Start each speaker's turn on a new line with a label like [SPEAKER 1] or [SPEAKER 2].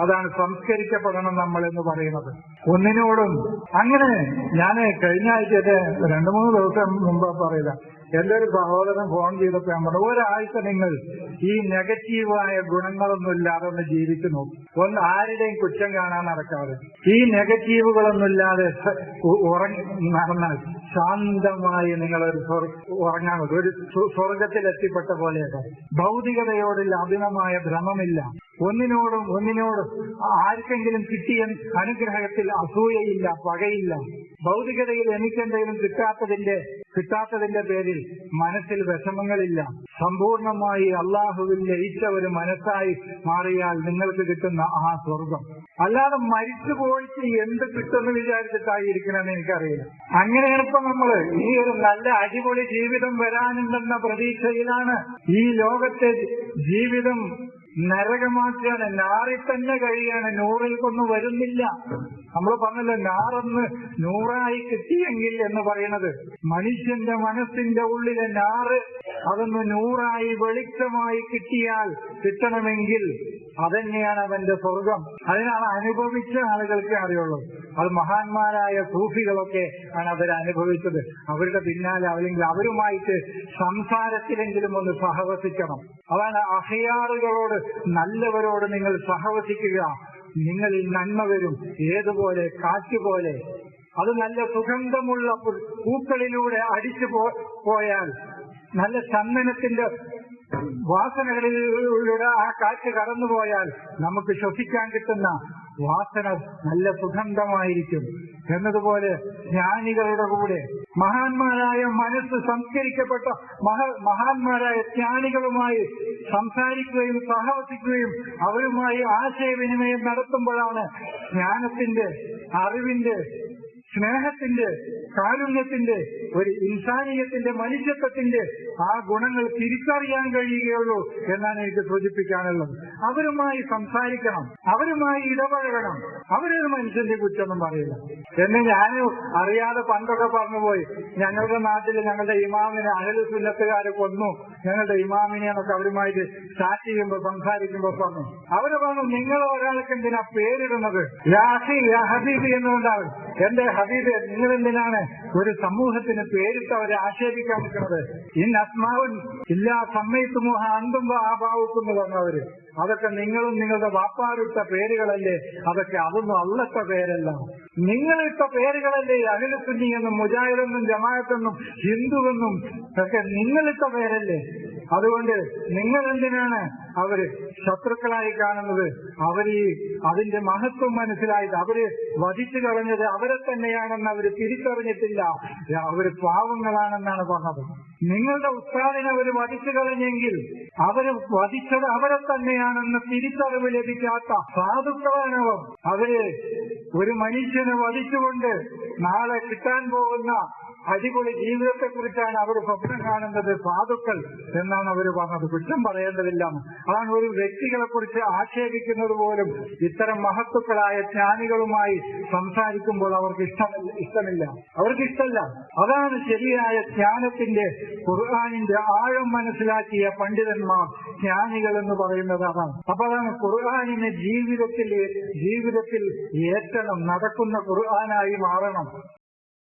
[SPEAKER 1] അതാണ് സംസ്കരിക്കപ്പെടണം നമ്മൾ എന്ന് പറയുന്നത്. ഒന്നിനോടും. അങ്ങനെ ഞാൻ കഴിഞ്ഞ ആഴ്ചത്തെ രണ്ടു മൂന്ന് ദിവസം മുമ്പ് പറയുക എന്റെ ഒരു സഹോദരൻ ഫോൺ ചെയ്തപ്പോ പറഞ്ഞു ഒരാഴ്ച നിങ്ങൾ ഈ നെഗറ്റീവായ ഗുണങ്ങളൊന്നും ഇല്ലാതെ ഒന്ന് ജീവിച്ചു നോക്കും. ഒന്ന് ആരുടെയും കുറ്റം കാണാൻ നടക്കാതെ. ഈ നെഗറ്റീവുകളൊന്നും ഇല്ലാതെ ഉറങ്ങി നടന്നാൽ ശാന്തമായി നിങ്ങൾ ഒരു ഉറങ്ങാൻ. ഒരു സ്വ- സ്വർഗത്തിൽ എത്തിപ്പെട്ട പോലെയൊക്കെ. ഭൗതികതയോടുള്ള അഭിനമായ ഭ്രമമില്ല. ഒന്നിനോടും ഒന്നിനോടും ആർക്കെങ്കിലും കിട്ടിയ അനുഗ്രഹത്തിൽ അസൂയയില്ല പകയില്ല ഭൗതികതയിൽ എനിക്കെന്തെങ്കിലും കിട്ടാത്തതിന്റെ കിട്ടാത്തതിന്റെ പേരിൽ മനസ്സിൽ വിഷമങ്ങളില്ല. സമ്പൂർണമായി അള്ളാഹുവിൽ ലയിച്ച ഒരു മനസ്സായി മാറിയാൽ നിങ്ങൾക്ക് കിട്ടുന്ന ആ സ്വർഗം. അല്ലാതെ മരിച്ചു പോയിട്ട് എന്ത് കിട്ടുമെന്ന് വിചാരിച്ചിട്ടായിരിക്കണമെന്ന് എനിക്കറിയില്ല. അങ്ങനെയാണ് ഇപ്പൊ നമ്മൾ ഈ ഒരു നല്ല അടിപൊളി ജീവിതം വരാനുണ്ടെന്ന പ്രതീക്ഷയിലാണ് ഈ ലോകത്തെ ജീവിതം നരകമാക്കുകയാണ്. നാറിൽ തന്നെ കഴിയാണ് നൂറിൽ കൊന്നും വരുന്നില്ല. നമ്മൾ പറഞ്ഞല്ലോ നാറെന്ന് നൂറായി കിട്ടിയെങ്കിൽ എന്ന് പറയുന്നത് മനുഷ്യന്റെ മനസ്സിന്റെ ഉള്ളിലെ നാറ് അതൊന്ന് നൂറായി വെളിച്ചമായി കിട്ടിയാൽ കിട്ടണമെങ്കിൽ അതന്നെയാണ് അവന്റെ സ്വർഗം അതിനാണ് അനുഭവിച്ച ആളുകൾക്ക് അറിയുള്ളൂ. അത് മഹാന്മാരായ സൂഫികളൊക്കെ ആണ് അവർ അനുഭവിച്ചത് അവരുടെ പിന്നാലെ അല്ലെങ്കിൽ അവരുമായിട്ട് സംസാരത്തിലെങ്കിലും ഒന്ന് സഹവസിക്കണം. അതാണ് അഹയാറുകളോട് നല്ലവരോട് നിങ്ങൾ സഹവസിക്കുക. നിങ്ങളിൽ നന്മ വരും. ഏതുപോലെ കാറ്റുപോലെ. അത് നല്ല സുഗന്ധമുള്ള പൂക്കളിലൂടെ അടിച്ചു പോയാൽ നല്ല ചന്ദനത്തിന്റെ വാസനകളിലൂടെ ആ കാറ്റ് കടന്നുപോയാൽ നമുക്ക് ശ്വസിക്കാൻ കിട്ടുന്ന വാസന നല്ല സുഗന്ധമായിരിക്കും. എന്നതുപോലെ ജ്ഞാനികളുടെ കൂടെ മഹാന്മാരായ മനസ്സ് സംസ്കരിക്കപ്പെട്ട മഹ മഹാന്മാരായ ജ്ഞാനികളുമായി സംസാരിക്കുകയും സഹവസിക്കുകയും അവരുമായി ആശയവിനിമയം നടത്തുമ്പോഴാണ് ജ്ഞാനത്തിന്റെ അറിവിന്റെ സ്നേഹത്തിന്റെ കാരുണ്യത്തിന്റെ ഒരു ഇൻസാനീയത്തിന്റെ മനുഷ്യത്വത്തിന്റെ ആ ഗുണങ്ങൾ തിരിച്ചറിയാൻ കഴിയുകയുള്ളൂ എന്നാണ് എനിക്ക് സൂചിപ്പിക്കാനുള്ളത്. അവരുമായി സംസാരിക്കണം അവരുമായി ഇടപഴകണം അവരൊരു മനുഷ്യന്റെ കുറ്റമൊന്നും പറയില്ല. എന്നെ ഞാൻ അറിയാതെ പണ്ടൊക്കെ പറഞ്ഞുപോയി ഞങ്ങളുടെ നാട്ടിൽ ഞങ്ങളുടെ ഇമാമിനെ അകൽ സുന്നത്തുകാരെ കൊന്നു. ഞങ്ങളുടെ ഇമാമിനെ എന്നൊക്കെ അവരുമായിട്ട് ചാറ്റ് ചെയ്യുമ്പോൾ സംസാരിക്കുമ്പോൾ പറഞ്ഞു. അവർ പറഞ്ഞു നിങ്ങൾ ഒരാൾക്ക് എന്തിനാ പേരിടുന്നത്? യാ അഖി, യാ ഹബീബി എന്നുകൊണ്ടാണ്. എന്റെ ഹബീബ് നിങ്ങൾ എന്തിനാണ് ഒരു സമൂഹത്തിന് പേരിട്ട് അവരെ ആക്ഷേപിക്കാൻ നിൽക്കുന്നത്. ഇൻ അസ്മാവൻ ഇല്ലാ സമ്മയത്തുമോഹ അന്തും പറഞ്ഞവര് അതൊക്കെ നിങ്ങളും നിങ്ങളുടെ വാപ്പാരിട്ട പേരുകളല്ലേ? അതൊക്കെ അതൊന്നും അല്ലത്ത പേരല്ല. നിങ്ങളിട്ട പേരുകളല്ലേ അഖിലസുന്നി എന്നും മുജാഹിദെന്നും ജമാഅത്തെന്നും ഹിന്ദുവെന്നും ഒക്കെ നിങ്ങളിട്ട പേരല്ലേ? അതുകൊണ്ട് നിങ്ങൾ എന്തിനാണ് അവർ ശത്രുക്കളായി കാണുന്നത് അവർ അതിന്റെ മഹത്വം മനസ്സിലായിട്ട് അവർ വധിച്ചു കളഞ്ഞത് അവരെ തന്നെയാണെന്ന് അവർ തിരിച്ചറിഞ്ഞിട്ടില്ല. അവർ പാവങ്ങളാണെന്നാണ് പറഞ്ഞത്. നിങ്ങളുടെ ഉസ്താദിനെ അവർ വധിച്ചു കളഞ്ഞെങ്കിൽ അവർ വധിച്ചത് അവരെ തന്നെയാണെന്ന് തിരിച്ചറിവ് ലഭിക്കാത്ത സാധുക്കളാണവർ. അവർ ഒരു മനുഷ്യനെ വധിച്ചുകൊണ്ട് നാളെ കിട്ടാൻ പോകുന്ന അടിപൊളി ജീവിതത്തെ കുറിച്ചാണ് അവർ സ്വപ്നം കാണുന്നത്. സാധുക്കൾ എന്നാണ് അവർ പറഞ്ഞത്. കുറ്റം പറയേണ്ടതില്ല. അതാണ് ഒരു വ്യക്തികളെ കുറിച്ച് ആക്ഷേപിക്കുന്നത് പോലും. ഇത്തരം മഹത്തുക്കളായ ജ്ഞാനികളുമായി സംസാരിക്കുമ്പോൾ അവർക്ക് ഇഷ്ടമില്ല ഇഷ്ടമില്ല. അവർക്ക് ഇഷ്ടമല്ല. അതാണ് ശരിയായ ജ്ഞാനത്തിന്റെ ഖുർആാനിന്റെ ആഴം മനസ്സിലാക്കിയ പണ്ഡിതന്മാർ ജ്ഞാനികൾ എന്ന് പറയുന്നത് അതാണ്. അപ്പൊ അതാണ് ഖുർആാനിനെ ജീവിതത്തിൽ ജീവിതത്തിൽ ഏറ്റണം നടക്കുന്ന ഖുർആാനായി മാറണം.